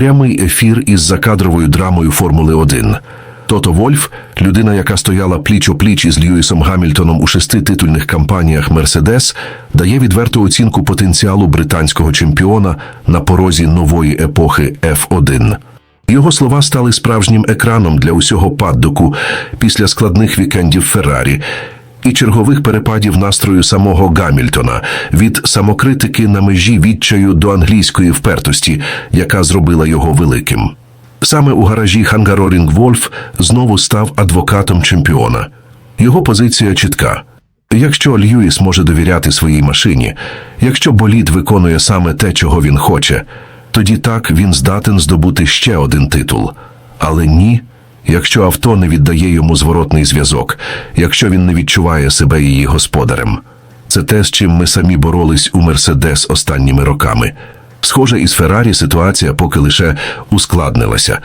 Прямий ефір із закадровою драмою Формули 1. Тото Вольф, людина, яка стояла пліч-о-пліч із Льюісом Гамільтоном у шести титульних кампаніях Мерседес, дає відверту оцінку потенціалу британського чемпіона на порозі нової епохи F1. Його слова стали справжнім екраном для усього паддоку після складних вікендів Феррарі і чергових перепадів настрою самого Гамільтона від самокритики на межі відчаю до англійської впертості, яка зробила його великим. Саме у гаражі Хангарорінг Вольф знову став адвокатом чемпіона. Його позиція чітка. Якщо Льюіс може довіряти своїй машині, якщо болід виконує саме те, чого він хоче, тоді так він здатен здобути ще один титул. Але ні, якщо авто не віддає йому зворотний зв'язок, якщо він не відчуває себе її господарем. Це те, з чим ми самі боролись у Мерседес останніми роками. Схоже, із Феррарі ситуація поки лише ускладнилася.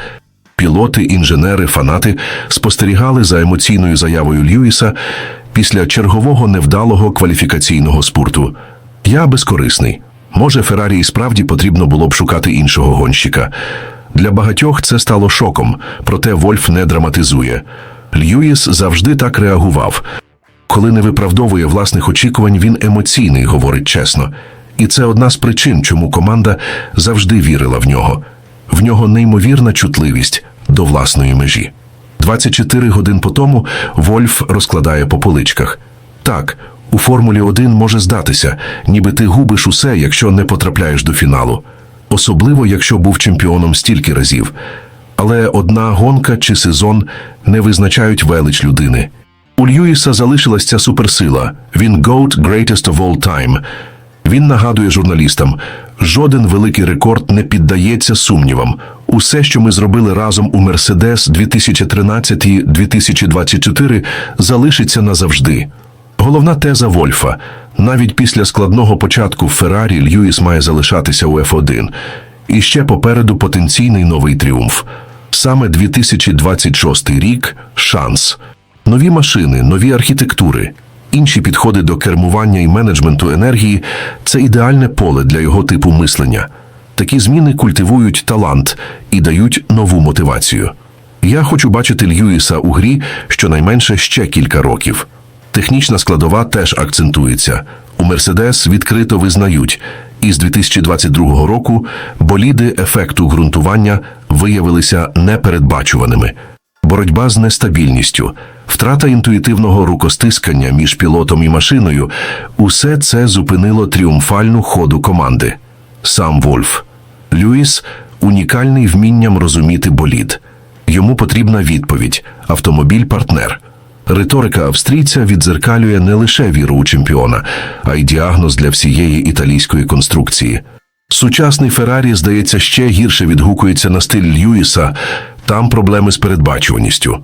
Пілоти, інженери, фанати спостерігали за емоційною заявою Льюіса після чергового невдалого кваліфікаційного спорту. Я безкорисний. Може, Феррарі і справді потрібно було б шукати іншого гонщика. Для багатьох це стало шоком, проте Вольф не драматизує. Льюіс завжди так реагував. Коли не виправдовує власних очікувань, він емоційний, говорить чесно. І це одна з причин, чому команда завжди вірила в нього. В нього неймовірна чутливість до власної межі. 24 годин по тому Вольф розкладає по поличках. Так, у Формулі 1 може здатися, ніби ти губиш усе, якщо не потрапляєш до фіналу. Особливо, якщо був чемпіоном стільки разів. Але одна гонка чи сезон не визначають велич людини. У Льюіса залишилась ця суперсила. Він GOAT Greatest of All Time. Він нагадує журналістам, жоден великий рекорд не піддається сумнівам. Усе, що ми зробили разом у Мерседес 2013-2024, залишиться назавжди. Головна теза Вольфа. Навіть після складного початку в Феррарі Льюіс має залишатися у F1. І ще попереду потенційний новий тріумф. Саме 2026 рік – шанс. Нові машини, нові архітектури, інші підходи до кермування і менеджменту енергії – це ідеальне поле для його типу мислення. Такі зміни культивують талант і дають нову мотивацію. Я хочу бачити Льюіса у грі щонайменше ще кілька років. Технічна складова теж акцентується. У Мерседес відкрито визнають, із 2022 року боліди ефекту ґрунтування виявилися непередбачуваними. Боротьба з нестабільністю, втрата інтуїтивного рукостискання між пілотом і машиною – усе це зупинило тріумфальну ходу команди. Сам Вольф. Льюіс – унікальний вмінням розуміти болід. Йому потрібна відповідь – автомобіль-партнер. Риторика австрійця відзеркалює не лише віру у чемпіона, а й діагноз для всієї італійської конструкції. Сучасний Феррарі, здається, ще гірше відгукується на стиль Льюіса, там проблеми з передбачуваністю.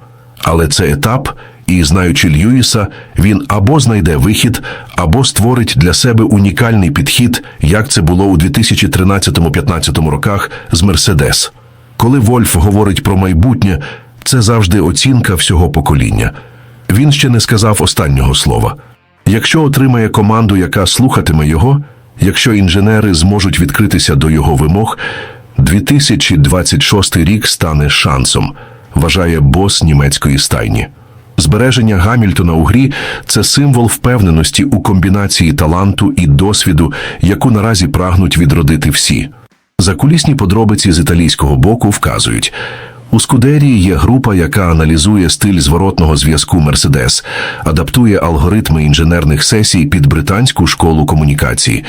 Але це етап, і, знаючи Льюіса, він або знайде вихід, або створить для себе унікальний підхід, як це було у 2013-15 роках з Мерседес. Коли Вольф говорить про майбутнє, це завжди оцінка всього покоління. Він ще не сказав останнього слова. Якщо отримає команду, яка слухатиме його, якщо інженери зможуть відкритися до його вимог, 2026 рік стане шансом, вважає бос німецької стайні. Збереження Гамільтона у грі це символ впевненості у комбінації таланту і досвіду, яку наразі прагнуть відродити всі. Закулісні подробиці з італійського боку вказують. У Скудерії є група, яка аналізує стиль зворотного зв'язку Мерседес, адаптує алгоритми інженерних сесій під британську школу комунікації.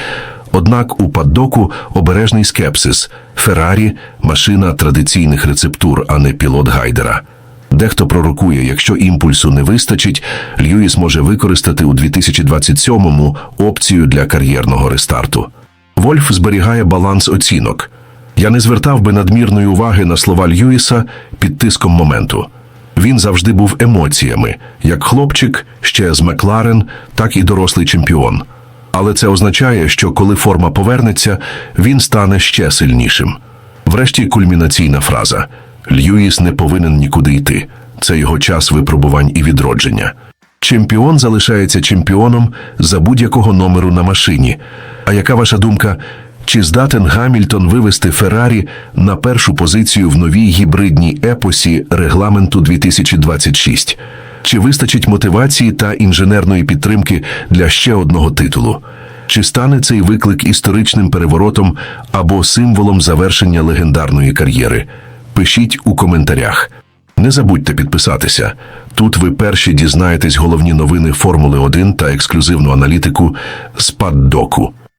Однак у паддоку обережний скепсис Феррарі машина традиційних рецептур, а не пілот гайдера. Дехто пророкує, якщо імпульсу не вистачить, Льюіс може використати у 2027-му опцію для кар'єрного рестарту. Вольф зберігає баланс оцінок. Я не звертав би надмірної уваги на слова Льюіса під тиском моменту. Він завжди був емоціями, як хлопчик, ще з Макларен, так і дорослий чемпіон. Але це означає, що коли форма повернеться, він стане ще сильнішим. Врешті кульмінаційна фраза: Льюіс не повинен нікуди йти. Це його час випробувань і відродження. Чемпіон залишається чемпіоном за будь-якого номеру на машині. А яка ваша думка? Чи здатен Гамільтон вивести Феррарі на першу позицію в новій гібридній епосі регламенту 2026? Чи вистачить мотивації та інженерної підтримки для ще одного титулу? Чи стане цей виклик історичним переворотом або символом завершення легендарної кар'єри? Пишіть у коментарях. Не забудьте підписатися. Тут ви перші дізнаєтесь головні новини Формули 1 та ексклюзивну аналітику з паддоку.